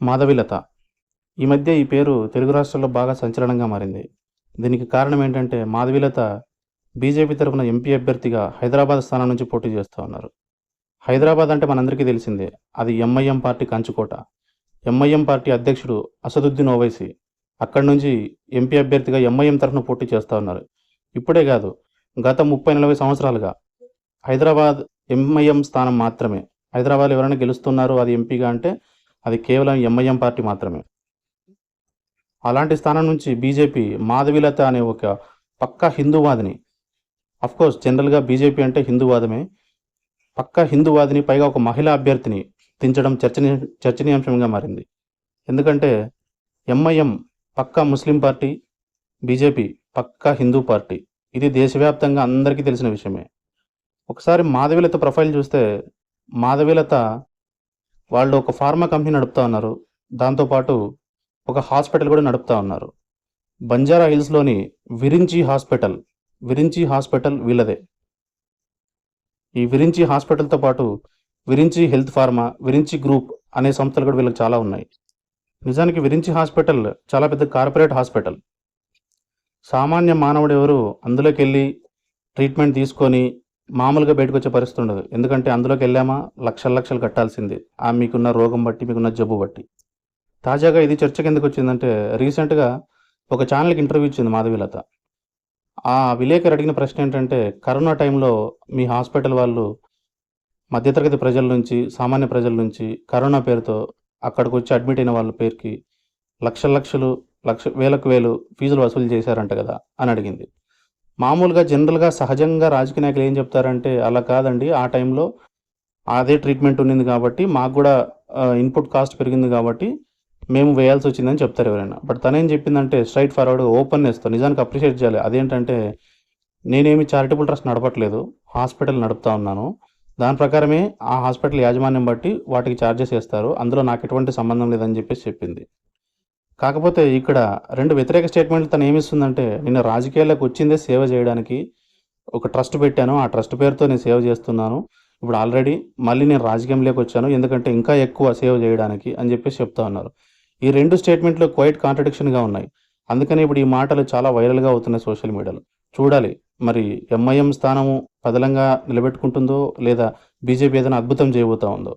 మాధవిలత. ఈ మధ్య ఈ పేరు తెలుగు రాష్ట్రాల్లో బాగా సంచలనంగా మారింది. దీనికి కారణం ఏంటంటే మాధవిలత బీజేపీ తరఫున ఎంపీ అభ్యర్థిగా హైదరాబాద్ స్థానం నుంచి పోటీ చేస్తూ ఉన్నారు. హైదరాబాద్ అంటే మనందరికీ తెలిసిందే అది ఎంఐఎం పార్టీ కంచుకోట. ఎంఐఎం పార్టీ అధ్యక్షుడు అసదుద్దీన్ ఓవైసీ అక్కడి నుంచి ఎంపీ అభ్యర్థిగా ఎంఐఎం తరఫున పోటీ చేస్తూ ఉన్నారు. ఇప్పుడే కాదు గత ముప్పై నలభై సంవత్సరాలుగా హైదరాబాద్ ఎంఐఎం స్థానం మాత్రమే. హైదరాబాద్ ఎవరైనా గెలుస్తున్నారు అది ఎంపీగా అంటే అది కేవలం ఎంఐఎం పార్టీ మాత్రమే. అలాంటి స్థానం నుంచి బీజేపీ మాధవీలత అనే ఒక పక్కా హిందూవాదిని కోర్స్ జనరల్గా బీజేపీ అంటే హిందూవాదమే పక్కా హిందూవాదిని పైగా ఒక మహిళా అభ్యర్థిని దించడం చర్చనీ చర్చనీయాంశంగా మారింది. ఎందుకంటే ఎంఐఎం పక్కా ముస్లిం పార్టీ బీజేపీ పక్కా హిందూ పార్టీ. ఇది దేశవ్యాప్తంగా అందరికీ తెలిసిన విషయమే. ఒకసారి మాధవిలత ప్రొఫైల్ చూస్తే మాధవీలత వాళ్ళు ఒక ఫార్మా కంపెనీ నడుపుతా ఉన్నారు. దాంతోపాటు ఒక హాస్పిటల్ కూడా నడుపుతా ఉన్నారు. బంజారా హిల్స్లోని విరించి హాస్పిటల్ విరించి హాస్పిటల్ వీళ్ళదే. ఈ విరించి హాస్పిటల్తో పాటు Virinchi health pharma Virinchi group అనే సంస్థలు కూడా వీళ్ళకి చాలా ఉన్నాయి. నిజానికి విరించి హాస్పిటల్ చాలా పెద్ద కార్పొరేట్ హాస్పిటల్. సామాన్య మానవుడు ఎవరు? అందులోకి వెళ్ళి ట్రీట్మెంట్ తీసుకొని మామూలుగా బయటకు వచ్చే పరిస్థితి ఉండదు. ఎందుకంటే అందులోకి వెళ్ళామా లక్షల లక్షలు కట్టాల్సిందే. ఆ మీకున్న రోగం బట్టి మీకున్న జబ్బు బట్టి. తాజాగా ఇది చర్చకి ఎందుకు వచ్చిందంటే రీసెంట్గా ఒక ఛానల్కి ఇంటర్వ్యూ ఇచ్చింది మాధవిలత. ఆ విలేకరు అడిగిన ప్రశ్న ఏంటంటే కరోనా టైంలో మీ హాస్పిటల్ వాళ్ళు మధ్యతరగతి ప్రజల నుంచి సామాన్య ప్రజల నుంచి కరోనా పేరుతో అక్కడికి వచ్చి అడ్మిట్ అయిన వాళ్ళ పేరుకి లక్షల లక్షలు లక్ష వేలకు వేలు ఫీజులు వసూలు చేశారంట కదా అని అడిగింది. మామూలుగా జనరల్గా సహజంగా రాజకీయ నాయకులు ఏం చెప్తారంటే అలా కాదండి. ఆ టైంలో అదే ట్రీట్మెంట్ ఉన్నింది కాబట్టి మాకు కూడా ఇన్పుట్ కాస్ట్ పెరిగింది కాబట్టి మేము వేయాల్సి వచ్చిందని చెప్తారు ఎవరైనా. బట్ తనేం చెప్పిందంటే స్ట్రైట్ ఫార్వర్డ్ ఓపెన్నెస్తో నిజానికి అప్రిషియేట్ చేయాలి. అదేంటంటే నేనేమి చారిటబుల్ ట్రస్ట్ నడపట్లేదు హాస్పిటల్ నడుపుతా ఉన్నాను. దాని ప్రకారమే ఆ హాస్పిటల్ యాజమాన్యం బట్టి వాటికి ఛార్జెస్ వేస్తారు. అందులో నాకు ఎటువంటి సంబంధం లేదని చెప్పేసి చెప్పింది. కాకపోతే ఇక్కడ రెండు వ్యతిరేక స్టేట్మెంట్లు తను ఏమిస్తుందంటే నిన్న రాజకీయాల్లోకి వచ్చిందే సేవ చేయడానికి ఒక ట్రస్ట్ పెట్టాను ఆ ట్రస్ట్ పేరుతో నేను సేవ చేస్తున్నాను. ఇప్పుడు ఆల్రెడీ మళ్ళీ నేను రాజకీయంలోకి వచ్చాను ఎందుకంటే ఇంకా ఎక్కువ సేవ చేయడానికి అని చెప్పేసి చెప్తా ఉన్నారు. ఈ రెండు స్టేట్మెంట్లు క్వైట్ కాంట్రడిక్షన్గా ఉన్నాయి. అందుకని ఇప్పుడు ఈ మాటలు చాలా వైరల్గా అవుతున్నాయి సోషల్ మీడియాలో. చూడాలి మరి ఎంఐఎం స్థానము పదలంగా నిలబెట్టుకుంటుందో లేదా బీజేపీ ఏదైనా అద్భుతం చేయబోతా ఉందో.